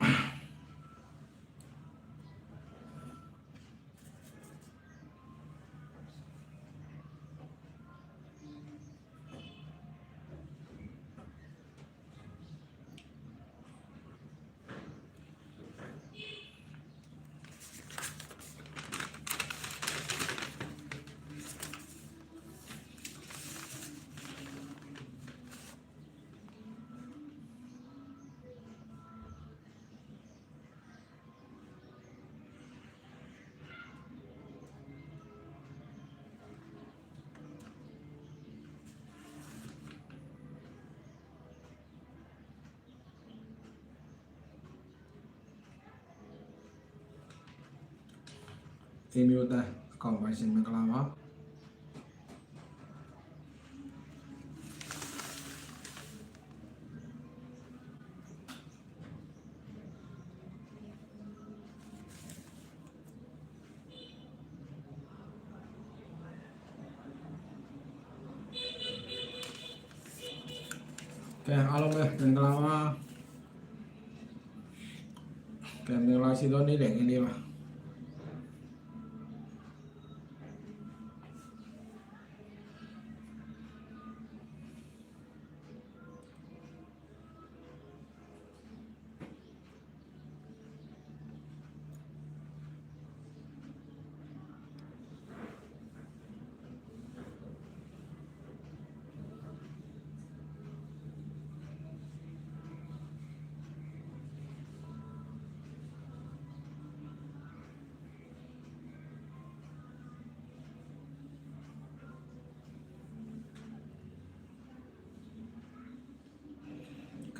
you အေးမျိုးတန်းအကောင့်ပါရှင်မင်္ဂလာပါကဲအားလုံးပဲမင်္ဂလာပါကဲမင်္ဂလာရှိသောနေ့လည်ခင်းလေးပါ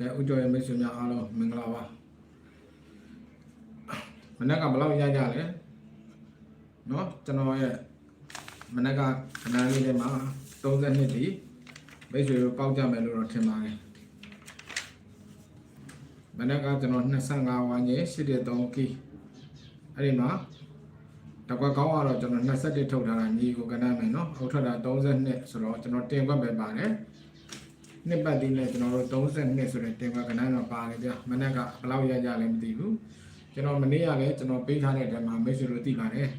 ကဲဦးကျော်ရဲ့မိတ်ဆွေများအားလုံးမင်္ဂလာပါမနေ့ကဘယ်လောက်ရကြလဲเนาะကျွန်တော်ရဲ့မနေ့ကခဏလေးထဲမှာ32ဒီမိတ်ဆွေတို့ပေါက်ကြမယ်လို့တော့ထင်ပါတယ်မနေ့ကကျွန်တော်25ဝန်းကျင်83ကီအဲ့ဒီမှာတကွက်ကောင်းကတော့ကျွန်တော်21ထုတ်ထားတာညီကိုကနမ်းမယ်เนาะဟုတ်ထွက်တာ32ဆိုတော့ကျွန်တော်တင်ကွက်ပဲပါတယ် နှစ်ပတ်သေးနဲ့ကျွန်တော်တို့32ဆိုတဲ့တင်ကကဏ္ဍတော့ပါတယ်ဗျမနေ့ကဘယ်လောက်ရကြလဲမသိဘူးကျွန်တော်မနေ့ကလည်းကျွန်တော်ပေးထားတဲ့တဲမှာမိတ်ဆွေတို့သိပါတယ်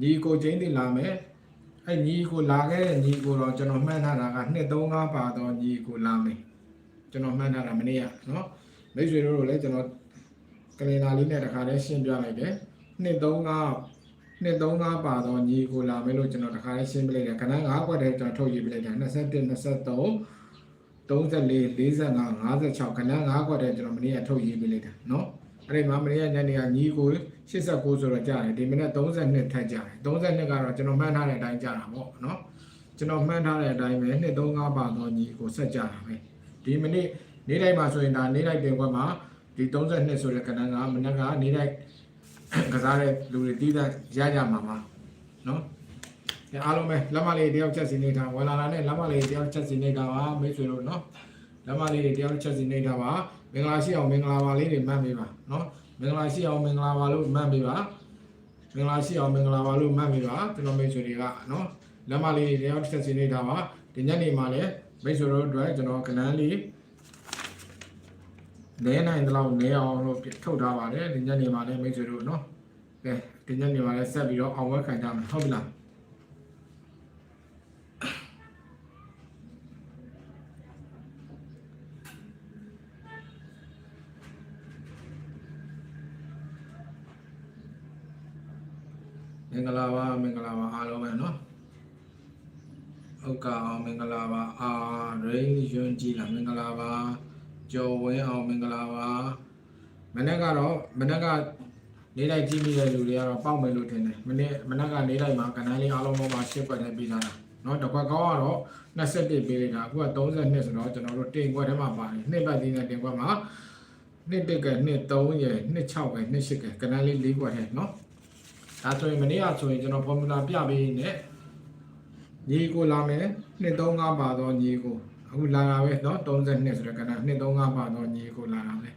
ညီကိုချင်းသိလာမယ်အဲ့ညီကိုလာခဲ့တဲ့ညီကိုတော့ကျွန်တော်မှန်းထားတာက235ပါတော့ညီကိုလာမယ်ကျွန်တော်မှန်းထားတာမနေ့ကနော်မိတ်ဆွေတို့လည်းကျွန်တော်ကလင်နာလေးနဲ့တခါလဲရှင်းပြလိုက်တယ်235 235ပါတော့ညီကိုလာမယ်လို့ကျွန်တော်တခါလဲရှင်းပြလိုက်တယ်ခဏ9ခွက်တည်းကျွန်တော်ထုတ်ရေးပြလိုက်တာ21 23 34 45 56ခဏ9ခွက်တည်းကျွန်တော်မနေ့ကထုတ်ရေးပေးလိုက်တာเนาะအဲ့ဒီမှာမနေ့ကညနေကညီကို89ဆိုတော့ကြာတယ်ဒီမနေ့32ထပ်ကြာတယ်32ကတော့ကျွန်တော်မှန်းထားတဲ့အတိုင်းကြာတာပေါ့เนาะကျွန်တော်မှန်းထားတဲ့အတိုင်းပဲ235ပါတော့ညီကိုဆက်ကြာတာပဲဒီမနေ့နေ့တိုင်းမှာဆိုရင်ဒါနေ့တိုင်းတင်ခွက်မှာဒီ32ဆိုတဲ့ကဏ္ဍကမနေ့ကနေ့တိုင်းကစားတဲ့လူတွေတီးတဲ့ရကြမှာပါเนาะ ။ အားလုံးပဲလက်မလေးတယောက်ချက်စီနေတာဝလာလာနဲ့လက်မလေးတယောက်ချက်စီနေတာပါမိတ်ဆွေတို့နော်။လက်မလေးတယောက်ချက်စီနေတာပါမင်္ဂလာရှိအောင်မင်္ဂလာပါလေးတွေမှတ်ပေးပါနော်။မင်္ဂလာရှိအောင်မင်္ဂလာပါလို့မှတ်ပေးပါ။မင်္ဂလာရှိအောင်မင်္ဂလာပါလို့မှတ်ပေးပါကျွန်တော်မိတ်ဆွေတွေကနော်။လက်မလေးတယောက်ချက်စီနေတာပါဒီညနေမှာလည်းမိတ်ဆွေတို့အတွက်ကျွန်တော်ကနန်းလေးလဲနိုင်တဲ့လောက်လဲအောင်လို့ထုတ်ထားပါတယ်ဒီညနေမှာလည်းမိတ်ဆွေတို့နော်။ကဲဒီညနေမှာလည်းဆက်ပြီးတော့အောင်ဝက်ခံကြမယ်ဟုတ်ပြီလား။ င်္ဂလာပါမင်္ဂလာပါအားလုံးပဲเนาะဟုတ်ကအောင်မင်္ဂလာပါအာရိန်ယွန်းကြည်လာမင်္ဂလာပါကျော်ဝင်းအောင်မင်္ဂလာပါမနေ့ကတော့မနေ့ကနေလိုက်ကြည့်မိတဲ့လူတွေကတော့ပေါက်မယ်လို့ထင်တယ်မနေ့မနေ့ကနေလိုက်မှာကနန်းလေးအားလုံးပေါ်မှာရှစ်ပတ်နဲ့ပြီးသားတာเนาะတစ်ခွက်ကောင်းကတော့21ပေးလိုက်တာအခုက32ဆိုတော့ကျွန်တော်တို့တင်ခွက်ထဲမှာပါတယ်နှစ်ပတ်သေးတဲ့တင်ခွက်မှာနှစ်တက်ကနှစ်3ရယ်နှစ်6ပဲနှစ်8ကကနန်းလေး၄ခွက်ထဲเนาะ ဒါဆိုရင်မနေ့ကဆိုရင်ကျွန်တော် formula ပြပေးနေညီကိုလာမယ်235ပါတော့ညီကိုအခုလာတာပဲเนาะ32ဆိုတဲ့ကဏ္ဍ235ပါတော့ညီကိုလာတာပဲ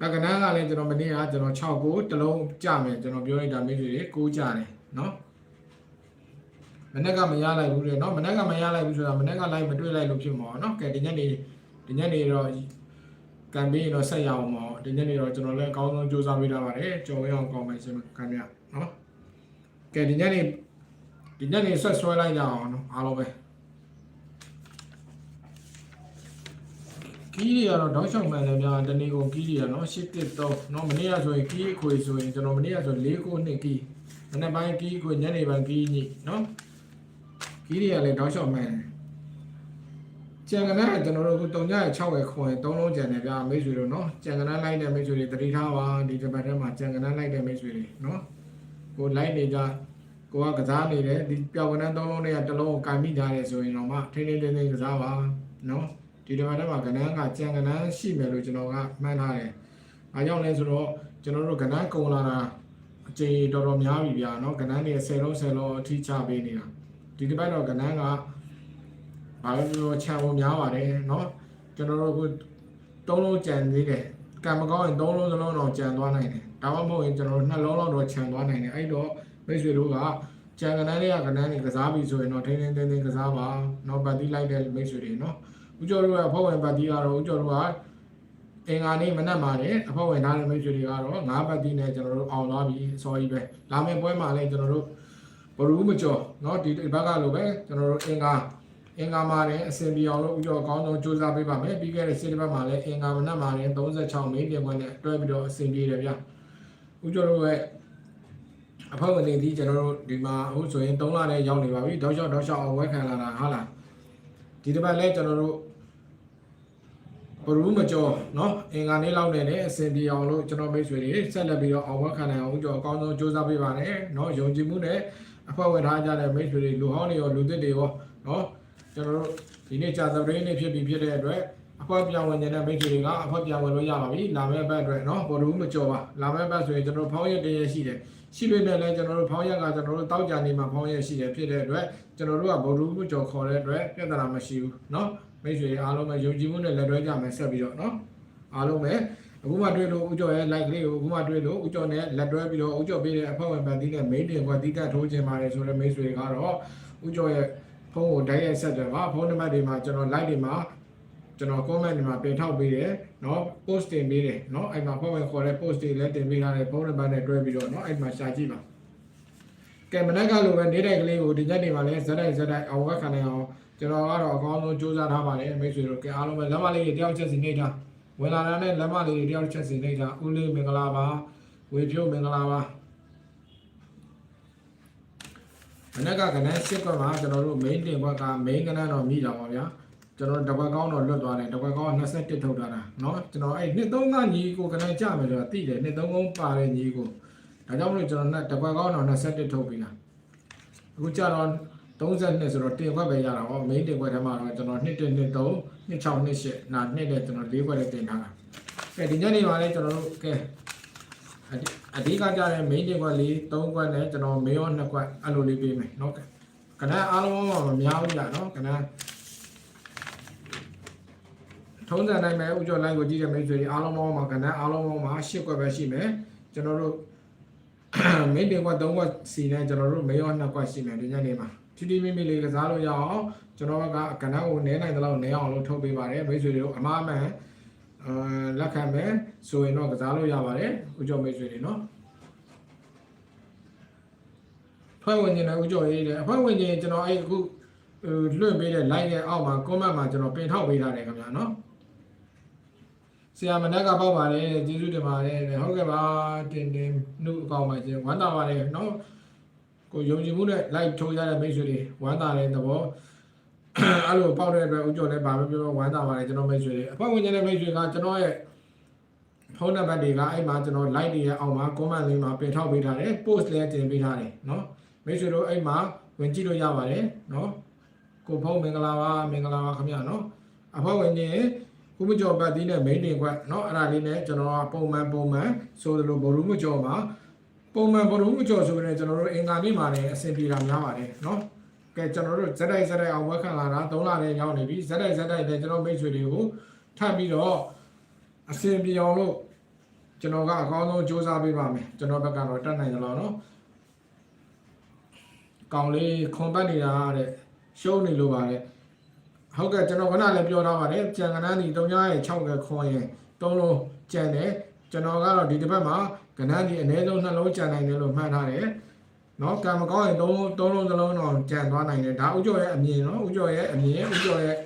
ဒါကဏ္ဍကလည်းကျွန်တော်မနေ့ကကျွန်တော်6ကိုတစ်လုံးကြမယ်ကျွန်တော်ပြောလိုက်တာမိတ်ဆွေတွေ6ကြတယ်เนาะမနေ့ကမရလိုက်ဘူးလေเนาะမနေ့ကမရလိုက်ဘူးဆိုတာမနေ့ကလိုက်မတွေ့လိုက်လို့ဖြစ်မှာเนาะကဲဒီညနေဒီညနေတော့ ကံပေးရင်တော့ဆက်ရအောင်ပေါ့ ့ ဒီနေ့နေတော့ကျွန်တော်လည်းအကောင်းဆုံးစူးစမ်းပေးထားပါတယ်ကြော်ရအောင်ကောင်းမယ်ရှင်ခင်ဗျနော်ကဲဒီညနေဒီညနေဆက်ဆွဲလိုက်ကြအောင်နော်အားလုံးပဲကီးတွေကတော့တောက်လျှောက်မှန်တယ်ဗျာတနေ့ကုန်ကီးတွေရနော်8တစ်တော့နော်မနေ့ကဆိုရင်ကီးအခွေဆိုရင်ကျွန်တော်မနေ့ကဆို4ခုနှစ်ကီးမနေ့ပိုင်းကီးအခွေညနေပိုင်းကီးညိနော်ကီးတွေကလည်းတောက်လျှောက်မှန်တယ် ကြံကနန်းကကျွန်တော်တို့တုံညရဲ့6ရဲ့ခွန်3လုံးကြံတယ်ဗျာမိတ်ဆွေတို့နော်ကြံကနန်းလိုက်တဲ့မိတ်ဆွေတွေတတိထားပါဒီတစ်ပတ်ထဲမှာကြံကနန်းလိုက်တဲ့မိတ်ဆွေတွေနော်ကိုလိုက်နေကြကိုကကစားနေတယ်ဒီပျောက်ကနန်း3လုံးတွေကတစ်လုံးကိုကင်မိထားတယ်ဆိုရင်တော့မှထိန်းထိန်းသိမ်းသိမ်းကစားပါနော်ဒီတစ်ပတ်ထဲမှာကနန်းကကြံကနန်းရှိမယ်လို့ကျွန်တော်ကမှန်းထားတယ်။အားကြောင့်လဲဆိုတော့ကျွန်တော်တို့ကနန်းကုံလာတာအအချိန်တော်တော်များပြီဗျာနော်ကဏ္ဍတွေ10လုံး10လုံးအထိချပေးနေတာဒီတစ်ပတ်တော့ကဏ္ဍက ဘာလို့ပြောချမ်းဖို့များပါတယ်နော်ကျွန်တော်တို့အခုသုံးလုံးကြံသေးတယ်ကံမကောင်းရင်သုံးလုံးစလုံးတော့ကြံသွားနိုင်တယ်ဒါမှမဟုတ်ရင်ကျွန်တော်တို့နှလုံးလောက်တော့ခြံသွားနိုင်တယ်အဲ့တော့မိတ်ဆွေတို့ကကြံကဏ္ဍတွေကကဏ္ဍတွေကစားပြီဆိုရင်တော့ထိန်းထိန်းသိမ်းသိမ်းကစားပါနော်ပတ်တိလိုက်တဲ့မိတ်ဆွေတွေနော်ဦးကျော်တို့ကဖောက်ဝင်ပတ်တိကတော့ဦးကျော်တို့ကအင်္ဂါနေ့မနက်မှာလည်းအဖောက်ဝင်ထားတဲ့မိတ်ဆွေတွေကတော့၅ပတ်တိနဲ့ကျွန်တော်တို့အောင်သွားပြီအစောကြီးပဲလာမယ့်ပွဲမှာလည်းကျွန်တော်တို့ဘရူးမကျော်နော်ဒီဘက်ကလိုပဲကျွန်တော်တို့အင်္ဂါ အင်္ဂါမှာလည်းအစင်ပြေအောင်လို့ဦးကျော်အကောင်းဆုံးစူးစမ်းပေးပါမယ်ပြီးခဲ့တဲ့စစ်တစ်ပတ်မှာလည်းအင်္ဂါမနက်မှာလည်း36မိနစ်ခွင့်နဲ့တွဲပြီးတော့အစင်ပြေတယ်ဗျဦးကျော်တို့ရဲ့အဖောက်ဝင်နေသည်ကျွန်တော်တို့ဒီမှာအခုဆိုရင်3လနဲ့ရောက်နေပါပြီတောက်လျှောက်တောက်လျှောက်အဝဲခံလာတာဟုတ်လားဒီတစ်ပတ်လည်းကျွန်တော်တို့ ဘရူးမကျော်เนาะအင်္ဂါနေ့လောက်နဲ့လည်းအစင်ပြေအောင်လို့ကျွန်တော်မိတ်ဆွေတွေဆက်လက်ပြီးတော့အောင်ဝတ်ခံနိုင်အောင်ကြောအကောင်းဆုံးစူးစမ်းပေးပါနဲ့เนาะယုံကြည်မှုနဲ့အဖွဲ့ဝင်ထားကြတဲ့မိတ်ဆွေတွေလူဟောင်းတွေရောလူသစ်တွေရောเนาะ ကျွန်တော်တို့ဒီနေ့ကြာသပတေးနေ့ဖြစ်ပြီးဖြစ်တဲ့အတွက်အဖွဲ့ပြောင်းဝင်နေတဲ့မိတ်ဆွေတွေကအဖွဲ့ပြောင်းဝင်လို့ရပါပြီလာမယ့်ဘက်အတွက်နော်ပေါ်ဘူးမကြော်ပါလာမယ့်ဘက်ဆိုရင်ကျွန်တော်ဖောင်းရက်တရရှိတယ်ရှိပေမဲ့လည်းကျွန်တော်တို့ဖောင်းရက်ကကျွန်တော်တို့တောက်ကြနေမှာဖောင်းရက်ရှိတယ်ဖြစ်တဲ့အတွက်ကျွန်တော်တို့ကပေါ်ဘူးမကြော်ခေါ်တဲ့အတွက်ပြဿနာမရှိဘူးနော်မိတ်ဆွေအားလုံးပဲယုံကြည်မှုနဲ့လက်တွဲကြမယ်ဆက်ပြီးတော့နော်အားလုံးပဲအခုမှတွေ့လို့ဥကျော်ရဲ့ like လေးကိုအခုမှတွေ့လို့ဥကျော်နဲ့လက်တွဲပြီးတော့ဥကျော်ပေးတဲ့အဖွဲ့ဝင်ပန်သီးနဲ့ main တွေကိုတီးတက်ထိုးခြင်းပါတယ်ဆိုတော့မိတ်ဆွေတွေကတော့ဥကျော်ရဲ့ ဖုန်းကိုတိုက်ရိုက်ဆက်တယ်ပါဖုန်းနံပါတ်တွေမှာကျွန်တော် like တွေမှာကျွန်တော် comment တွေမှာပြင်ထောက်ပေးတယ်เนาะ post တင်ပေးတယ်เนาะအဲ့မှာဖွဲ့ဝင်ခေါ်တဲ့ post တွေလည်းတင်ပေးထားတယ်ဖုန်းနံပါတ်နဲ့တွဲပြီးတော့เนาะအဲ့မှာရှာကြည့်ပါကဲမနက်ကလိုပဲနေတဲ့ကလေးကိုဒီညနေမှာလည်းဇက်တိုက်ဇက်တိုက်အောင်ဝက်ခံနေအောင် ကျွန်တော်ကတော့အကောင်းဆုံးစူးစမ်းထားပါတယ်မိတ်ဆွေတို့ကအားလုံးပဲလက်မလေးတွေတယောက်ချက်စီနှိပ်ထားဝင်လာတဲ့လက်မလေးတွေတယောက်ချက်စီနှိပ်ထားဦးလေးမင်္ဂလာပါဝေဖြိုးမင်္ဂလာပါ နေ့ကကနန်းစစ်ကွက်မှာကျွန်တော်တို့ main တင်ကွက်က main ကနန်းတော့မိတာပါဗျာကျွန်တော်တကွက်ကောင်းတော့လွတ်သွားတယ်တကွက်ကောင်း21ထုတ်ထားတာเนาะကျွန်တော်အဲ့နှစ်သုံးကညီကိုကနန်းကြမယ်ဆိုတာသိတယ်နှစ်သုံးကုန်းပါတဲ့ညီကိုဒါကြောင့်မလို့ကျွန်တော်တကွက်ကောင်းတော့21ထုတ်ပြီလားအခုကြတော့ 32ဆိုတော့တင်ခွက်ပဲရတာဟော main တင်ခွက်ထဲမှာတော့ကျွန်တော်2 1 2 3 2 6 2 8နာနှစ်နဲ့ကျွန်တော်၄ခွက်လေးတင်ထားတာကဲဒီညနေမှာလည်းကျွန်တော်တို့ကဲ အဓိကကြတဲ့ main တစ်ခွက်လေး၃ခွက်နဲ့ကျွန်တော် main ရော၂ခွက်အဲ့လိုလေးပေးမယ်နော်ကဏအားလုံးမများဘူးညနော်ကဏထုံးစံနိုင်မယ်ဥကျော် line ကိုကြည့်ရမယ်ဆိုရင်အားလုံးပေါင်းမှာကဏအားလုံးပေါင်းမှာ၈ခွက်ပဲရှိမယ်ကျွန်တော်တို့ main တစ်ခွက်၃ခွက်စီနဲ့ကျွန်တော်တို့ main ရော၂ခွက်ရှိမယ်ဒီညနေမှာထီထီမိမိလေးကစားလို့ရအောင်ကျွန်တော်ကကဏ္ဍကိုနဲနိုင်တဲ့လောက်နဲအောင်လို့ထုတ်ပေးပါတယ်မိတ်ဆွေတို့အမှားမှန် လက်ခံမယ်ဆိုရင်တော့ကစားလို့ရပါတယ်ဦးကျော်မိတ်ဆွေတွေနော်ဖွဲ့ဝင်နေတယ်ဦးကျော်ရေးတယ်အဖွဲ့ဝင်နေကျွန်တော်အဲ့အခုလွှင့်ပေးတဲ့ like ရဲ့အောက်မှာ comment မှာကျွန်တော်ပင်ထောက်ပေးထားတယ်ခင်ဗျာနော်ဆရာမနက်ကပေါ့ပါတယ်ကျေးဇူးတင်ပါတယ်ဟုတ်ကဲ့ပါတင်တင်နှုတ်အကောင်းပါခြင်းဝမ်းသာပါတယ်နော်ကိုယုံကြည်မှုနဲ့ live ထိုးရတဲ့မိတ်ဆွေတွေဝမ်းသာတဲ့သဘော အဲ့လိုပေါက်တဲ့အတွက်ဥကြုံလည်းဗာပဲပြောဝမ်းသာပါတယ်ကျွန်တော်မိတ်ဆွေတွေအဖွဲ့ဝင်တဲ့မိတ်ဆွေကကျွန်တော်ရဲ့ဖုန်းနံပါတ်တွေကအဲ့မှာကျွန်တော် like တွေရဲ့အောက်မှာ comment လေးမှာပြင်ထောက်ပေးထားတယ် post လည်းတင်ပေးထားတယ်เนาะမိတ်ဆွေတို့အဲ့မှာဝင်ကြည့်လို့ရပါတယ်เนาะကိုဖုန်းမင်္ဂလာပါမင်္ဂလာပါခင်ဗျာเนาะအဖွဲ့ဝင်တွေကုမကျော်ပတ်သီးနဲ့ main တင်ခွက်เนาะအဲ့ဒါလေးနဲ့ကျွန်တော်ကပုံမှန်ပုံမှန်ဆိုသလိုဘောရုမကျော်မှာ ပုံမှန်ဘလုံးမကြော်ဆိုရင်ကျွန်တော်တို့အင်္ဂါနေ့မှာလည်းအဆင်ပြေတာများပါတယ်เนาะ ကဲကျွန်တော်တို့ဇက်တိုက်ဇက်တိုက်အောင်ဝက်ခံလာတာ3လနဲ့ရောက်နေပြီဇက်တိုက်ဇက်တိုက်နဲ့ကျွန်တော်မိတ်ဆွေတွေကိုထပ်ပြီးတော့အဆင်ပြေအောင်လို့ကျွန်တော်ကအကောင်းဆုံးစူးစမ်းပေးပါမယ်ကျွန်တော်ဘက်ကတော့တတ်နိုင်သလားနော်ကောင်းလေးခွန်ပတ်နေတာတဲ့ရှုံးနေလို့ပါတဲ့ဟုတ်ကဲ့ကျွန်တော်ခဏလည်းပြောထားပါတယ်ကြံကဏ္ဍဒီ3ရက်ရဲ့6ကခွန်ရင်3လုံးကြံတယ်ကျွန်တော်ကတော့ဒီတစ်ပတ်မှာကဏ္ဍဒီအနည်းဆုံး2လုံးကြံနိုင်တယ်လို့မှတ်ထားတယ် နော်ကံမကောင်းရင်သုံးသုံးလုံးသလုံးတော့ကြံသွားနိုင်တယ်။ဒါဥကျော်ရဲ့အမြင်နော်ဥကျော်ရဲ့အမြင်ဥကျော်ရဲ့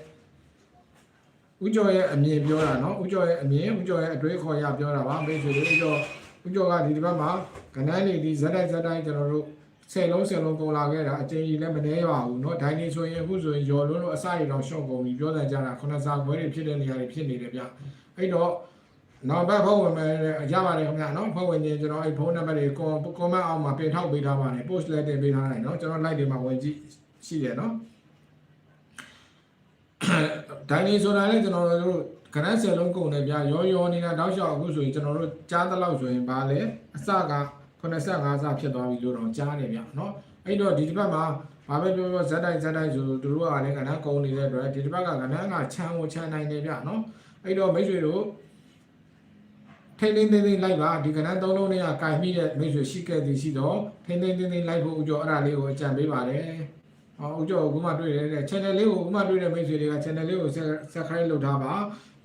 ဥကျော်ရဲ့အမြင်ပြောတာနော်ဥကျော်ရဲ့အမြင်ဥကျော်ရဲ့အတွေးခေါ်ရပြောတာပါမိတ်ဆွေတွေဥကျော်ဥကျော်ကဒီတစ်ပတ်မှာကဏ္ဍနေဒီဇက်တိုက်ဇက်တိုက်ကျွန်တော်တို့ဆယ်လုံးဆယ်လုံးပုံလာခဲ့တာအချိန်ကြီးလည်းမနှဲပါဘူးเนาะဒိုင်းနေဆိုရင်အခုဆိုရင်ရော်လုံးလို့အစရီတော့ရှော့ကုန်ပြီပြောတယ်ကြတာခုနစားပွဲတွေဖြစ်တဲ့နေရာတွေဖြစ်နေတယ်ဗျအဲ့တော့ နော်ဘတ်ဖုန်းဝင်မယ်ရပါတယ်ခင်ဗျာနော်ဖုန်းဝင်ရင်ကျွန်တော်အဲ့ဖုန်းနံပါတ်တွေကို comment အောက်မှာပြင်ထောက်ပေးထားပါတယ် post လည်းတင်ပေးထားတယ်နော်ကျွန်တော် like တွေမှာဝင်ကြည့်ရှိတယ်နော်ဒိုင်နီဆိုတာလည်းကျွန်တော်တို့ကရန်ဆယ်လုံးကုန်တယ်ဗျာရောရောနေတာတောက်လျှောက်အခုဆိုရင်ကျွန်တော်တို့ကြားသလောက်ဆိုရင်ဗာလေအစက85စဖြစ်သွားပြီလို့တော့ကြားတယ်ဗျာနော်အဲ့တော့ဒီတစ်ပတ်မှာဘာပဲပြောပြောဇက်တိုင်းဇက်တိုင်းဆိုသူတို့ကလည်းကဏ္ဍကုန်နေတဲ့အတွက်ဒီတစ်ပတ်ကကဏ္ဍကချမ်းကိုချမ်းနိုင်တယ်ဗျာနော်အဲ့တော့မိတ်ဆွေတို့ ထိန်းသိမ်းသိမ်းသိမ်းလိုက်ပါဒီကဏ္ဍသုံးလုံးတွေကကင်မိတဲ့မိတ်ဆွေရှိခဲ့သည်ရှိတော့ထိန်းသိမ်းသိမ်းသိမ်းလိုက်ဖို့ဥကြောအဲ့ဒါလေးကိုအကြံပေးပါတယ်ဟောဥကြောကိုခုမှတွေ့ရတဲ့ channel လေးကိုခုမှတွေ့တဲ့မိတ်ဆွေတွေက channel လေးကို subscribe လုပ်ထားပါ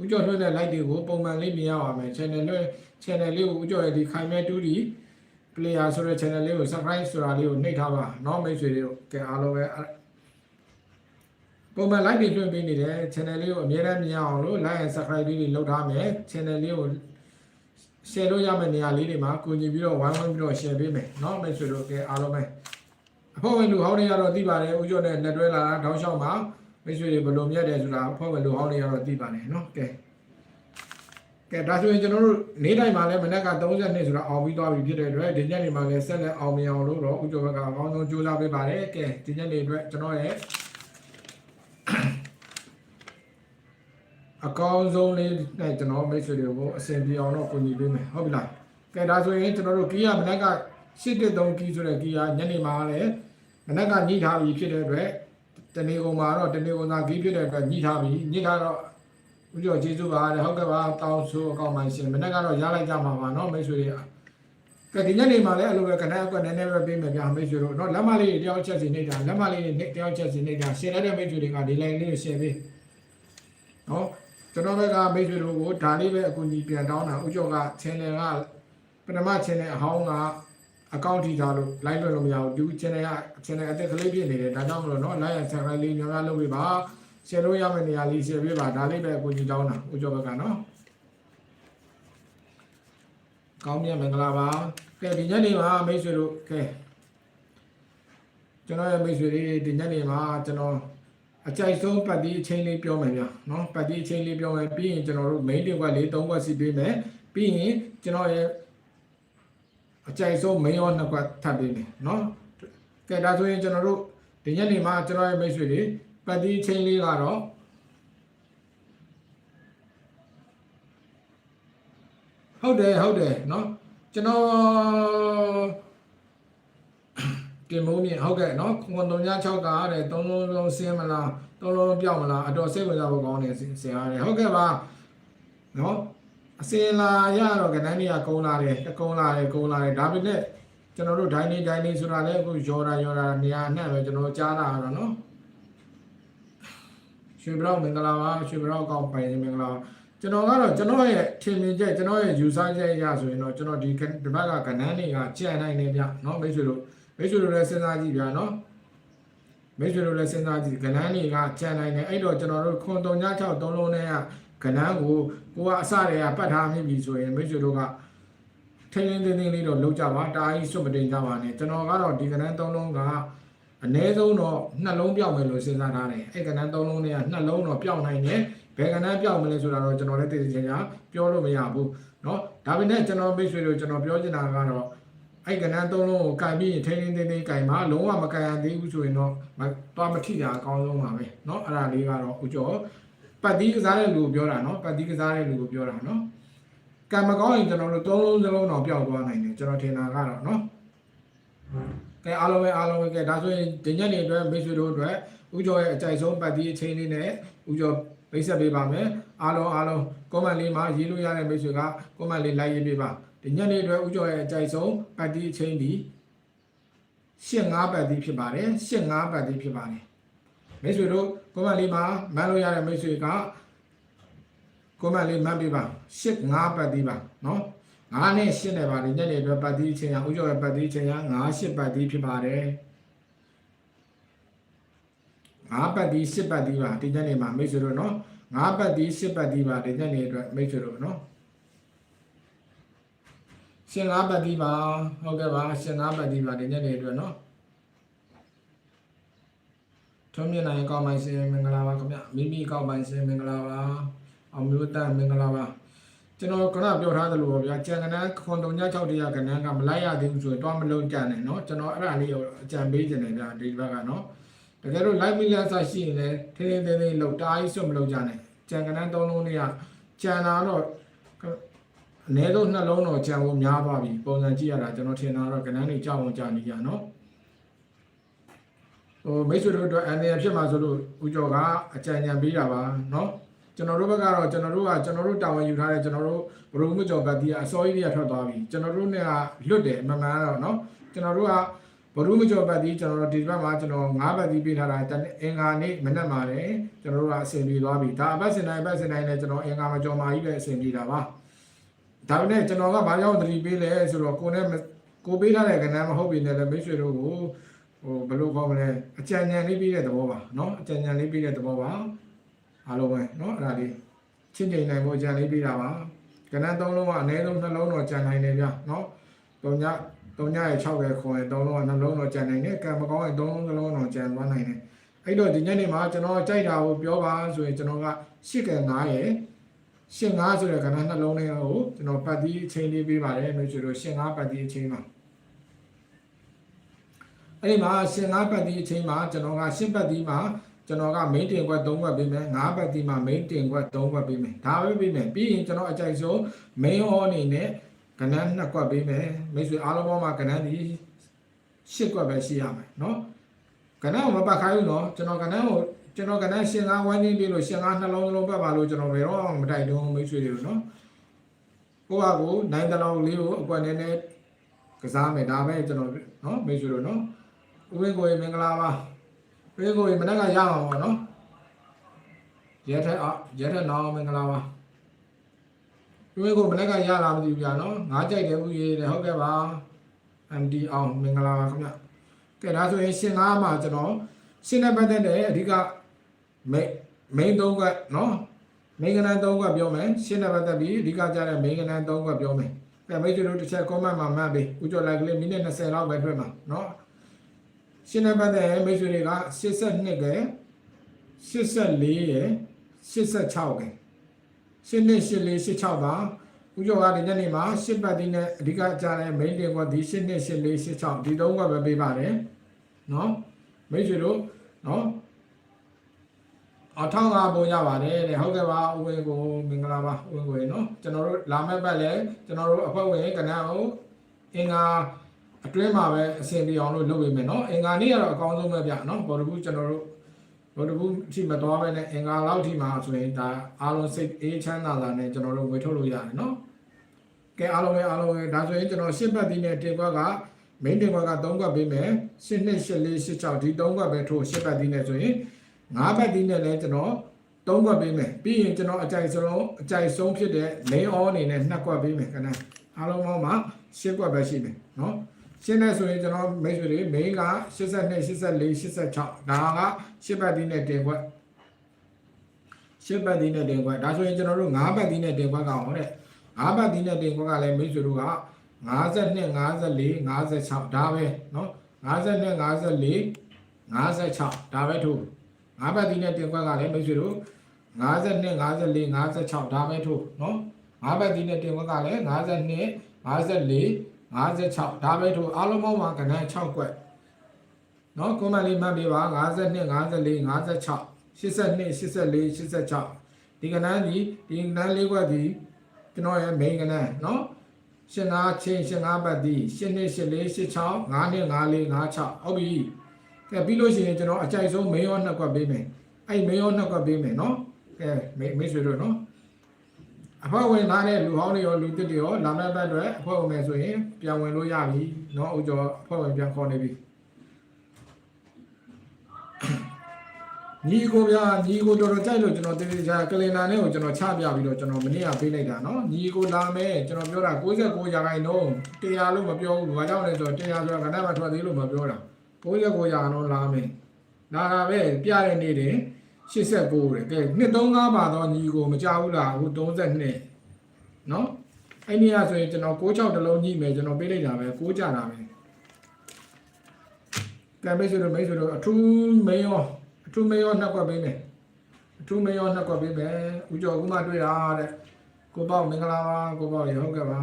ဥကြောထွေးတဲ့ like တွေကိုပုံမှန်လေးမြင်ရပါမယ် channel လေး channel လေးကိုဥကြောရဲ့ဒီခိုင်မဲတူးဒီ player ဆိုတဲ့ channel လေးကို subscribe ဆိုတာလေးကိုနှိပ်ထားပါเนาะမိတ်ဆွေတွေတို့ကဲအားလုံးပဲပုံမှန် like တွေလွှင့်ပေးနေတဲ့ channel လေးကိုအမြဲတမ်းမြင်အောင်လို့ like and subscribe လေးတွေလုပ်ထားမယ် channel လေးကို share လို့ရမယ့်နေရာလေးတွေမှာကိုညီပြီးတော့ဝိုင်းဝန်းပြီးတော့ share ပေးမယ်เนาะမိတ်ဆွေတို့ကဲအားလုံးပဲအဖွဲ့ဝင်လူဟောင်းတွေကတော့သိပါတယ်ဥကျော်နဲ့လက်တွဲလာတာတောင်းလျှောက်မှာမိတ်ဆွေတွေဘယ်လိုမြတ်တယ်ဆိုတာအဖွဲ့ဝင်လူဟောင်းတွေကတော့သိပါတယ်เนาะကဲကဲဒါဆိုရင်ကျွန်တော်တို့နေ့တိုင်းမှာလည်းမနက်က32ဆိုတာအောင်ပြီးသွားပြီဖြစ်တဲ့အတွက်ဒီညနေမှာလည်းဆက်လက်အောင်မြင်အောင်လို့တော့ဥကျော်ဘက်ကအကောင်းဆုံးကြိုးစားပေးပါတယ်ကဲဒီညနေအတွက်ကျွန်တော်ရဲ့ အကောင်းဆုံးလေးနဲ့ကျွန်တော်မိတ်ဆွေတွေကိုအဆင်ပြေအောင်တော့ကူညီပေးမယ်ဟုတ်ပြီလားကဲဒါဆိုရင်ကျွန်တော်တို့ကီးယာမနက်က813ကီးဆိုတဲ့ကီးယာညနေမှာလည်းမနက်ကညှိထားပြီးဖြစ်တဲ့အတွက်တနေ့ကုန်မှာတော့တနေ့ကုန်သာကီးဖြစ်တဲ့အတွက်ညှိထားပြီးညှိထားတော့ဦးကျော်ကျေးဇူးပါတဲ့ဟုတ်ကဲ့ပါတောင်းဆိုအကောင်းပါရှင်မနက်ကတော့ရလိုက်ကြမှာပါနော်မိတ်ဆွေတွေကကဲဒီညနေမှာလည်းအလိုပဲခဏအကွက်နည်းနည်းပဲပေးမယ်ဗျာမိတ်ဆွေတို့နော်လက်မလေးတယောက်ချက်စီနေတာလက်မလေးတယောက်ချက်စီနေတာရှင်းရတဲ့မိတ်ဆွေတွေကဒီ line လေးကိုရှင်းပေးနော် ကျွန်တော်ဘက်ကမိတ်ဆွေတို့ကိုဒါလေးပဲအကူအညီပြန်တောင်းတာဦးကျော်က channel ကပထမ channel အဟောင်းကအကောင့်ထိထားလို့ live လွှင့်လို့မရဘူးဒီ channel က channel အသက်ကလေးဖြစ်နေတယ်ဒါကြောင့်မလို့เนาะ live ဆက်ခိုင်းလေးများများလုပ်ပေးပါ share လို့ရမယ့်နေရာလေး share ပေးပါဒါလေးပဲအကူအညီတောင်းတာဦးကျော်ဘက်ကเนาะကောင်းမြတ်မင်္ဂလာပါကဲဒီညနေမှာမိတ်ဆွေတို့ကဲကျွန်တော်ရဲ့မိတ်ဆွေတွေဒီညနေမှာကျွန်တော် အကြိုက်ဆုံးပတ်တိအချင်းလေးပြောမယ်ဗျာနော်ပတ်တိအချင်းလေးပြောမယ်ပြီးရင်ကျွန်တော်တို့ main တစ်ခွက်လေးသုံးခွက်စီပေးမယ်ပြီးရင်ကျွန်တော်ရဲ့အကြိုက်ဆုံး main ရောနှစ်ခွက်ထပ်ပေးမယ်နော်ကဲဒါဆိုရင်ကျွန်တော်တို့ဒီညနေမှာကျွန်တော်ရဲ့မိတ်ဆွေတွေပတ်တိအချင်းလေးကတော့ဟုတ်တယ်ဟုတ်တယ်နော်ကျွန်တော် တင်မိုးမြင့်ဟုတ်ကဲ့เนาะခွန်တုံည6ကတဲ့သုံးလုံးလုံးဆင်းမလားသုံးလုံးလုံးပြောက်မလားအတော်စိတ်ဝင်စားဖို့ကောင်းတယ်ဆင်ရတယ်ဟုတ်ကဲ့ပါเนาะအစင်လာရတော့ကနန်းကြီးကကုန်းလာတယ်ကုန်းလာတယ်ကုန်းလာတယ်ဒါပေမဲ့ကျွန်တော်တို့ဒိုင်းနေဒိုင်းနေဆိုတာလည်းအခုရော်တာရော်တာနေရာနဲ့ပဲကျွန်တော်ကြားလာတာเนาะရွှေဘရောက်မင်္ဂလာပါရွှေဘရောက်ကောင်းပိုင်မင်္ဂလာပါကျွန်တော်ကတော့ကျွန်တော်ရဲ့ထင်မြင်ချက်ကျွန်တော်ရဲ့ user ချက်ရဆိုရင်တော့ကျွန်တော်ဒီဒီဘက်ကကဏ္ဍတွေကကြံနိုင်နေဗျเนาะမိတ်ဆွေတို့ မိတ်ဆွေတို့လည်းစဉ်းစားကြည့်ဗျာเนาะမိတ်ဆွေတို့လည်းစဉ်းစားကြည့်ကဏ္ဍတွေကကြံနိုင်တယ်အဲ့တော့ကျွန်တော်တို့ခွန်တုံည6သုံးလုံးနဲ့ကကဏ္ဍကိုကိုကအစတွေကပတ်ထားမိပြီဆိုရင်မိတ်ဆွေတို့ကထိန်းထိန်းသိမ်းသိမ်းလေးတော့လုပ်ကြပါတာကြီးစွတ်မတင်ကြပါနဲ့ကျွန်တော်ကတော့ဒီကဏ္ဍသုံးလုံးကအနည်းဆုံးတော့နှလုံးပြောက်မယ်လို့စဉ်းစားထားတယ်အဲ့ကဏ္ဍသုံးလုံးတွေကနှလုံးတော့ပြောက်နိုင်တယ်ဘယ်ကဏ္ဍပြောက်မလဲဆိုတာတော့ကျွန်တော်လည်းသိသိချင်ချာပြောလို့မရဘူးเนาะဒါပေမဲ့ကျွန်တော်မိတ်ဆွေတို့ကျွန်တော်ပြောချင်တာကတော့ အဲ့ကဏ္ဍသုံးလုံးကိုကင်ပြီးထိန်းထိန်းသိမ်းသိမ်းကင်ပါလုံးဝမကင်ရသေးဘူးဆိုရင်တော့မသွားမထိတာအကောင်းဆုံးပါပဲเนาะအဲ့ဒါလေးကတော့ဦးကျော်ပတ်တီးကစားတဲ့လူကိုပြောတာเนาะပတ်တီးကစားတဲ့လူကိုပြောတာเนาะကံမကောင်းရင်ကျွန်တော်တို့သုံးလုံးစလုံးတော့ပျောက်သွားနိုင်တယ်ကျွန်တော်ထင်တာကတော့เนาะကဲအားလုံးပဲအားလုံးပဲကဲဒါဆိုရင်ဒီညနေအတွက်မိတ်ဆွေတို့အတွက်ဦးကျော်ရဲ့အကြိုက်ဆုံးပတ်တီးအချိန်လေးနဲ့ဦးကျော်မိတ်ဆက်ပေးပါမယ်အားလုံးအားလုံး comment လေးမှာရေးလို့ရတဲ့မိတ်ဆွေက comment လေး like ရေးပေးပါ ဒီညနေအတွက်ဦးကျော်ရဲ့အကြိုက်ဆုံးပတ်တီးအချိန်ဒီ85ပတ်တီးဖြစ်ပါတယ်85ပတ်တီးဖြစ်ပါတယ်မိတ်ဆွေတို့ comment လေးမှာမှတ်လို့ရတဲ့မိတ်ဆွေက comment လေးမှတ်ပေးပါ85ပတ်တီးပါနော်9နဲ့8နဲ့ပါဒီညနေအတွက်ပတ်တီးအချိန်ရဦးကျော်ရဲ့ပတ်တီးအချိန်ရ9 8ပတ်တီးဖြစ်ပါတယ်9ပတ်တီး10ပတ်တီးပါဒီညနေမှာမိတ်ဆွေတို့နော်9ပတ်တီး10ပတ်တီးပါဒီညနေအတွက်မိတ်ဆွေတို့နော် ရှင်9ပတ်တီးပါဟုတ်ကဲ့ပါရှင်9ပတ်တီးပါဒီညနေအတွက်နော်ထုံးမြနိုင်ကောင်းပိုင်ရှင်မင်္ဂလာပါခင်ဗျမိမိကောင်းပိုင်ရှင်မင်္ဂလာပါအောင်မျိုးတန်မင်္ဂလာပါကျွန်တော်ကပြောထားသလိုပါဗျာကြံကနန်းခွန်တုံည6တရားကနန်းကမလိုက်ရသေးဘူးဆိုရင်တော့မလုံးကြံနဲ့เนาะကျွန်တော်အဲ့ဒါလေးကိုအကြံပေးခြင်းတယ်ဗျာဒီဘက်ကเนาะတကယ်လို့ live media ဆရှိရင်လည်းထင်းထင်းထင်းထင်းလောက်တားကြီးစွတ်မလုပ်ကြနဲ့ကြံကနန်းသုံးလုံးလေးကကြံလာတော့ အအနည်းဆုံးနှလုံးတော့ကြံဖို့များသွားပြီပုံစံကြည့်ရတာကျွန်တော်ထင်တာတော့ကဏ္ဍလေးကြောက်အောင်ကြာနေကြနော်ဟိုမိတ်ဆွေတို့အတွက်အန်ဒီယဖြစ်မှာဆိုလို့ဦးကျော်ကအကြံဉာဏ်ပေးတာပါနော်ကျွန်တော်တို့ဘက်ကတော့ကျွန်တော်တို့ကကျွန်တော်တို့တာဝန်ယူထားတဲ့ကျွန်တော်တို့ဘရုံမကျော်ကတိကအစောကြီးတွေကထွက်သွားပြီကျွန်တော်တို့နဲ့ကလွတ်တယ်အမှန်မှန်တော့နော်ကျွန်တော်တို့ကဘရုံမကျော်ပတ်ဒီကျွန်တော်တို့ဒီဘက်မှာကျွန်တော်၅ဘက်ဒီပေးထားတာတနေ့အင်္ဂါနေ့မနက်မှာလည်းကျွန်တော်တို့ကအဆင်ပြေသွားပြီဒါအပတ်စင်တိုင်းအပတ်စင်တိုင်းလည်းကျွန်တော်အင်္ဂါမကျော်မာကြီးပဲအဆင်ပြေတာပါ ဒါပေမဲ့ကျွန်တော်ကဘာကြောင့်သတိပေးလဲဆိုတော့ကိုယ်နဲ့ကိုပေးထားတဲ့ကဏ္ဍမဟုတ်ပြီနဲ့လည်းမိတ်ဆွေတို့ကိုဟိုဘယ်လိုခေါ်မလဲအကြံဉာဏ်လေးပေးတဲ့သဘောပါเนาะအကြံဉာဏ်လေးပေးတဲ့သဘောပါအားလုံးပဲเนาะအဲ့ဒါလေးချင်းချင်းနိုင်ဖို့အကြံလေးပေးတာပါကဏ္ဍသုံးလုံးကအနည်းဆုံးနှလုံးတော့ကြံနိုင်တယ်ဗျเนาะတုံညတုံညရဲ့6ရဲ့ခွန်ရဲ့သုံးလုံးကနှလုံးတော့ကြံနိုင်တယ်ကံမကောင်းရဲ့သုံးလုံးနှလုံးတော့ကြံသွားနိုင်တယ်အဲ့တော့ဒီညနေမှာကျွန်တော်ကြိုက်တာကိုပြောပါဆိုရင်ကျွန်တော်က8ကံ9ရဲ့ 8 5ဆိုတဲ့ကဏ္ဍနှလုံးလေးကိုကျွန်တော်ပတ်ပြီးအချိန်လေးပေးပါတယ်လို့ဆိုတော့8 5ပတ်ပြီးအချိန်မှာအဲ့ဒီမှာ8 5ပတ်ပြီးအချိန်မှာကျွန်တော်က8ပတ်ပြီးမှာကျွန်တော်က main တင်ခွက်3ခွက်ပေးမယ်9ပတ်ပြီးမှာ main တင်ခွက်3ခွက်ပေးမယ်ဒါပဲပေးမယ်ပြီးရင်ကျွန်တော်အကြိုက်ဆုံး main hall အနေနဲ့ကဏ္ဍနှစ်ခွက်ပေးမယ်မိတ်ဆွေအားလုံးပေါ်မှာကဏ္ဍဒီ8ခွက်ပဲရှိရမယ်เนาะကဏ္ဍကိုမပတ်ခိုင်းဘူးเนาะကျွန်တော်ကဏ္ဍကို ကျွန်တော်ကတန်းရှင်ကားဝိုင်းနေပြီလို့ရှင်ကားနှလုံးနှလုံးပတ်ပါလို့ကျွန်တော်ဘယ်တော့မတိုက်တော့မိတ်ဆွေတွေကိုနော်ကိုယ့်ဟာကိုနိုင်တလုံးလေးကိုအကွက်နဲ့နဲ့ကစားမယ်ဒါပဲကျွန်တော်နော်မိတ်ဆွေတို့နော်ဦးဝင်းကိုရေမင်္ဂလာပါဦးဝင်းကိုရေမနက်ကရအောင်ပါနော်ရဲထက်အောင်ရဲထက်နောင်မင်္ဂလာပါဦးဝင်းကိုမနက်ကရလာမသိဘူးပြနော်ငါးကြိုက်တယ်ဦးရေတဲ့ဟုတ်ကဲ့ပါ MD အောင်မင်္ဂလာပါခင်ဗျကဲဒါဆိုရင်ရှင်ကားမှာကျွန်တော်ရှင်းတဲ့ပတ်သက်တဲ့အဓိက မိန်မိန်သုံးခွက်နော်မိန်ကနန်းသုံးခွက်ပြောမယ်ရှင်းတဲ့ပတ်သက်ပြီးအဓိကကြတဲ့မိန်ကနန်းသုံးခွက်ပြောမယ်ကဲမိတ်ဆွေတို့တစ်ချက် comment မှာမှတ်ပေးဦးကျော်လိုက်ကလေးမိနစ်20လောက်ပဲတွေ့မှာနော်ရှင်းတဲ့ပတ်သက်မိတ်ဆွေတွေက82ကဲ84ရယ်86ကဲရှင်းနေ84 86ပါဦးကျော်ကဒီနေ့နေ့မှာ10ပတ်ဒီနဲ့အဓိကကြားတဲ့ main တင်ခွက်ဒီ8နဲ့84 86ဒီသုံးခွက်ပဲပေးပါတယ်နော်မိတ်ဆွေတို့နော် အထောက်အကူပုံရပါတယ်တဲ့ဟုတ်ကဲ့ပါဦးဝင်းကိုမင်္ဂလာပါဦးဝင်းကိုရေနော်ကျွန်တော်တို့လာမဲ့ဘက်လဲကျွန်တော်တို့အဖွဲ့ဝင်ကဏ္ဍကိုအင်္ဂါအတွင်းမှာပဲအဆင်ပြေအောင်လို့လုပ်ပေးမယ်နော်အင်္ဂါနေ့ကတော့အကောင်းဆုံးပဲဗျနော်ဘော်ဒဘူးကျွန်တော်တို့ဘော်ဒဘူးအထိမသွားပဲနဲ့အင်္ဂါလောက်ထိမှာဆိုရင်ဒါအားလုံးစိတ်အေးချမ်းသာသာနဲ့ကျွန်တော်တို့ဝေထုတ်လို့ရတယ်နော်ကဲအားလုံးပဲအားလုံးပဲဒါဆိုရင်ကျွန်တော်ရှစ်ပတ်ဒီနဲ့တင်ကွက်က main တင်ကွက်က3ကွက်ပေးမယ်ရှစ်နှစ်ရှစ်လေးရှစ်6ဒီ3ကွက်ပဲထိုးရှစ်ပတ်ဒီနဲ့ဆိုရင် ငါးပတ်ဒီနဲ့လည်းကျွန်တော်3ကွက်ပေးမယ်ပြီးရင်ကျွန်တော်အကြိုက်ဆုံးအကြိုက်ဆုံးဖြစ်တဲ့ main all အနေနဲ့2ကွက်ပေးမယ်ခဏအားလုံးပေါင်းမှာ10ကွက်ပဲရှိမယ်နော်ရှင်းနေဆိုရင်ကျွန်တော်မိတ်ဆွေတွေ main က82 84 86ဒါက10ပတ်ဒီနဲ့တင်ကွက်10ပတ်ဒီနဲ့တင်ကွက်ဒါဆိုရင်ကျွန်တော်တို့9ပတ်ဒီနဲ့တင်ကွက်ကအောင်တဲ့9ပတ်ဒီနဲ့တင်ကွက်ကလည်းမိတ်ဆွေတို့က52 54 56ဒါပဲเนาะ52 54 56ဒါပဲထို့ ငါးဘက်သီးနဲ့တင်ခွက်ကလည်းမိတ်ဆွေတို့52 54 56ဒါပဲထို့နော်ငါးဘက်သီးနဲ့တင်ခွက်ကလည်း52 54 56ဒါပဲထို့အားလုံးပေါင်းမှာကဏ္ဍ6ကွက်နော်ကွန်မန်လေးမှတ်ပေးပါ52 54 56 82 84 86ဒီကဏ္ဍဒီဒီကဏ္ဍလေးကွက်ဒီကျွန်တော်ရဲ့ main ကဏ္ဍနော်ရှင်ငါချင်းရှင်ငါဘတ်ဒီရှင်နှစ်ရှင်လေးရှစ်ချောင်းငါးနှစ်ငါးလေးငါးချောင်းဟုတ်ပြီ ကဲပြီးလို့ရှိရင်ကျွန်တော်အကြိုက်ဆုံးမေယောနှစ်ခွက်ပေးမယ်အဲ့မေယောနှစ်ခွက်ပေးမယ်နော်ကဲမိတ်ဆွေတို့နော်အဖွဲ့ဝင်လာတဲ့လူဟောင်းတွေရောလူတစ်တွေရောလာမယ့်ဘက်တွေအဖွဲ့ဝင်မယ်ဆိုရင်ပြန်ဝင်လို့ရပြီနော်အုပ်ကျော်အဖွဲ့ဝင်ပြန်ခေါ်နေပြီညီကိုဗျာညီကိုတော်တော်ကြိုက်လို့ကျွန်တော်တတိချာကလင်နာနဲ့ကိုကျွန်တော်ချပြပြီးတော့ကျွန်တော်မနေ့ကပေးလိုက်တာနော်ညီကိုလာမယ်ကျွန်တော်ပြောတာ69ရာခိုင်နှုန်း100လို့မပြောဘူးဘာကြောင့်လဲဆိုတော့100ဆိုတာကဏ္ဍမှာထွက်သေးလို့မပြောတာ 69ရာခိုင်နှုန်းလာမယ်လာတာပဲပြတဲ့နေ့တင်89တဲ့ကဲနှစ်35ပါတော့ညီကိုမကြဘူးလားအခု32เนาะအဲ့ဒီကဆိုရင်ကျွန်တော်66တလုံးညှိမယ်ကျွန်တော်ပေးလိုက်တာပဲ6ကြတာပဲကဲမိတ်ဆွေတို့မိတ်ဆွေတို့အထူးမင်းရောအထူးမယောနှစ်ကွက်ပေးမယ်အထူးမယောနှစ်ကွက်ပေးမယ်ဦးကျော်ကမှတွေ့တာတဲ့ကိုပေါ့မင်္ဂလာပါကိုပေါ့ရေဟုတ်ကဲ့ပါ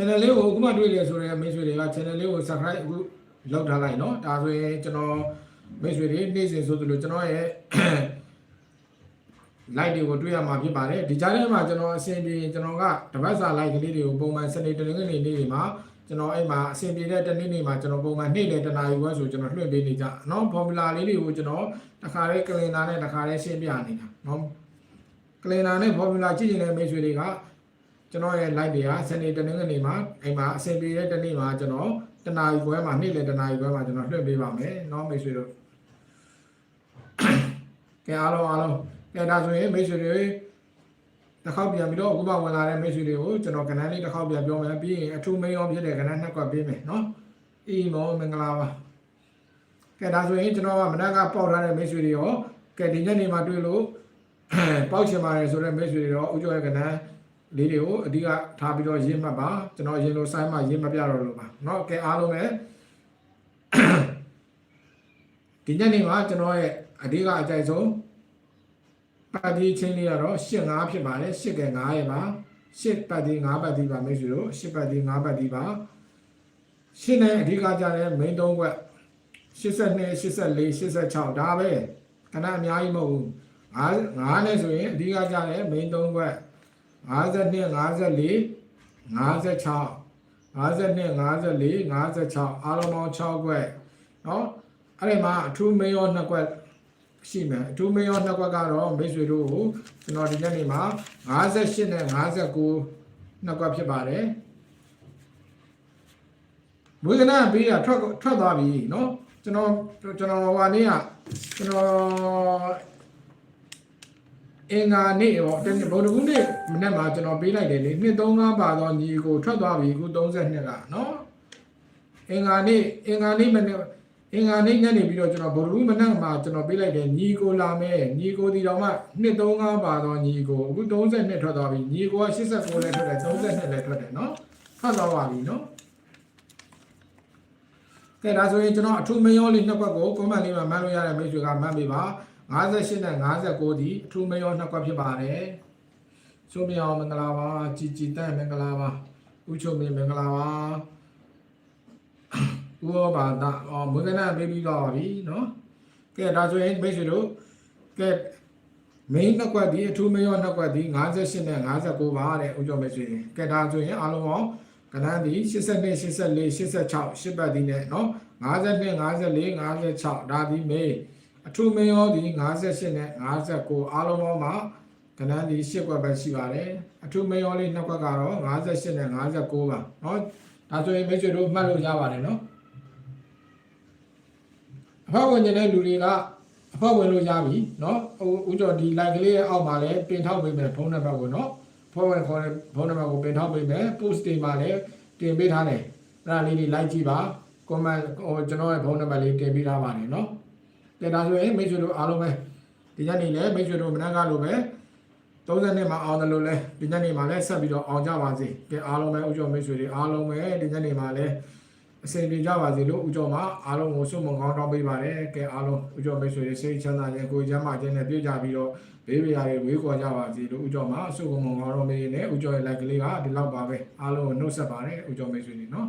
channel လေးကိုအခုမှတွေ့လေဆိုတော့မိတ်ဆွေတွေက channel လေးကို subscribe အခုလောက်ထားလိုက်နော်ဒါဆိုရင်ကျွန်တော်မိတ်ဆွေတွေနေ့စဉ်ဆိုသလိုကျွန်တော်ရဲ့ live တွေကိုတွေ့ရမှာဖြစ်ပါတယ်ဒီကြားထဲမှာကျွန်တော်အစဉ်ပြေကျွန်တော်ကတပတ်စာ live ကလေးတွေကိုပုံမှန်စနေတနင်္ဂနွေနေ့တွေမှာကျွန်တော်အဲ့မှာအစဉ်ပြေတဲ့တနေ့နေ့မှာကျွန်တော်ပုံမှန်နေ့လေတနာရီခွဲဆိုကျွန်တော်လွှင့်ပေးနေကြနော် formula လေးတွေကိုကျွန်တော်တစ်ခါတည်း calendar နဲ့တစ်ခါတည်းရှင်းပြနေတာနော် calendar နဲ့ formula ကြည့်ရင်လည်းမိတ်ဆွေတွေက ကျွန်တော်ရဲ့ like တွေကစနေတနင်္ဂနွေမှာအဲ့မှာအဆင်ပြေတဲ့တနေ့မှာကျွန်တော်တနာရီခွဲမှာနေ့လေတနာရီခွဲမှာကျွန်တော်လွှင့်ပေးပါမယ်เนาะမိတ်ဆွေတို့ ကဲအားလုံးအားလုံးကဲဒါဆိုရင်မိတ်ဆွေတွေတစ်ခေါက်ပြန်ပြီးတော့အခုမှဝင်လာတဲ့မိတ်ဆွေတွေကိုကျွန်တော်ကဏ္ဍလေးတစ်ခေါက်ပြန်ပြောမယ်ပြီးရင်အထူးမင်းရောဖြစ်တဲ့ကဏ္ဍနှစ်ကွက်ပေးမယ်နော်အီမောမင်္ဂလာပါကဲဒါဆိုရင်ကျွန်တော်ကမနက်ကပေါက်ထားတဲ့မိတ်ဆွေတွေရောကဲဒီညနေမှာတွေ့လို့ပေါက်ချင်ပါတယ်ဆိုတဲ့မိတ်ဆွေတွေရောဥကျော်ရဲ့ကဏ္ဍ လေးတွေကိုအဓိကထားပြီးတော့ရေးမှတ်ပါကျွန်တော်ရင်လိုစိုင်းမှရေးမပြတော့လို့ပါเนาะကဲအားလုံးပဲဒီညနေမှာကျွန်တော်ရဲ့အဓိကအကြိုက်ဆုံးပတ်ဒီချင်းလေးကတော့၈၅ဖြစ်ပါတယ်၈ကဲ9ရဲ့ပါ၈ပတ်ဒီ9ပတ်ဒီပါမိတ်ဆွေတို့၈ပတ်ဒီ9ပတ်ဒီပါရှင်းနဲ့အဓိကကြတဲ့ main ၃ခွက်82 84 86ဒါပဲခဏအများကြီးမဟုတ်ဘူး9 9နဲ့ဆိုရင်အဓိကကြတဲ့ main ၃ခွက် 52 54 56 52 54 56အားလုံးပေါင်း6ခွက်เนาะအဲ့ဒီမှာအထူး main ရော2ခွက်ရှိမယ်အထူးမရောနှစ်ကွက်ကတော့မိတ်ဆွေတို့ကိုကျွန်တော်ဒီနေ့နေမှာ58နဲ့59နှစ်ကွက်ဖြစ်ပါတယ်ဘုရားနာပေးတာထွက်ထွက်သွားပြီเนาะကျွန်တော်ကျွန်တော်ဟာနေ့ကကျွန်တော် အင်္ဂါနေ့ပေါ့တနေ့ဗုဒ္ဓဟူးနေ့မနေ့မှာကျွန်တော်ပေးလိုက်တယ်လေနှစ်35ပါတော့ညီကိုထွက်သွားပြီခု32လားနော်အင်္ဂါနေ့အင်္ဂါနေ့မနေ့အင်္ဂါနေ့ညနေပြီးတော့ကျွန်တော်ဗုဒ္ဓဟူးမနေ့မှာကျွန်တော်ပေးလိုက်တယ်ညီကိုလာမယ်ညီကိုဒီတော့မှနှစ်35ပါတော့ညီကိုအခု32ထွက်သွားပြီညီကိုက89လည်းထွက်တယ်32လည်းထွက်တယ်နော်ထွက်သွားပါပြီနော်ကဲဒါဆိုရင်ကျွန်တော်အထူးမယောလေးနှစ်ခွက်ကို comment လေးမှာမှတ်လို့ရတဲ့မိတ်ဆွေကမှတ်ပေးပါ 58နဲ့59ဒီအထူးမရောနှစ်ကွက်ဖြစ်ပါတယ်။ချုံမြောင်မင်္ဂလာပါကြည်ကြည်တန့်မင်္ဂလာပါဥချုံမြေမင်္ဂလာပါဥဩဘာသာမွေးကနာပေးပြီးတော့ပါပြီနော်။ကဲဒါဆိုရင်မိတ်ဆွေတို့ကဲ main နှစ်ကွက်ဒီအထူးမရောနှစ်ကွက်ဒီ58နဲ့59ပါတဲ့ဥချုံမိတ်ဆွေကဲဒါဆိုရင်အားလုံးပေါင်းကဏ္ဍဒီ82 84 86 8ဘတ်ဒီနဲ့နော်52 54 56ဒါဒီ main အထူးမရောဒီ58နဲ့59အားလုံးပေါင်းမှာကဏ္ဍဒီ8ကွက်ပဲရှိပါတယ်အထူးမရောလေးနှစ်ကွက်ကတော့58နဲ့59ပါเนาะဒါဆိုရင်မိတ်ဆွေတို့မှတ်လို့ရပါတယ်เนาะအဖေဝင်နေတဲ့လူတွေကအဖေဝင်လို့ရပြီเนาะဟိုဦးကျော်ဒီ like ကလေးရဲ့အောက်မှာလည်းပင်ထောက်ပေးမယ်ဖုန်းနံပါတ်ကိုเนาะဖုန်းဝင်ခေါ်တဲ့ဖုန်းနံပါတ်ကိုပင်ထောက်ပေးမယ် post တွေမှာလည်းတင်ပေးထားတယ်အဲ့ဒါလေးတွေ like ကြည့်ပါ comment ဟိုကျွန်တော်ရဲ့ဖုန်းနံပါတ်လေးတင်ပေးထားပါတယ်เนาะ ကဲဒါဆိုရင်မိတ်ဆွေတို့အားလုံးပဲဒီညနေလည်းမိတ်ဆွေတို့မနက်ကလိုပဲ30နှစ်မှာအောင်တယ်လို့လဲဒီညနေမှာလည်းဆက်ပြီးတော့အောင်ကြပါစေကဲအားလုံးပဲဥကျော်မိတ်ဆွေတွေအားလုံးပဲဒီညနေမှာလည်းအစဉ်ပြေကြပါစေလို့ဥကျော်မှာအားလုံးကိုဆုမွန်ကောင်းတောင်းပေးပါတယ်ကဲအားလုံးဥကျော်မိတ်ဆွေတွေစိတ်ချမ်းသာခြင်းကိုယ်ချမ်းသာခြင်းနဲ့ပြည့်ကြပြီးတော့ဘေးပရာတွေဝေးကွာကြပါစေလို့ဥကျော်မှာဆုမွန်ကောင်းတောင်းပေးနေဥကျော်ရဲ့ like ကလေးကဒီလောက်ပါပဲအားလုံးကိုနှုတ်ဆက်ပါတယ်ဥကျော်မိတ်ဆွေတွေနော်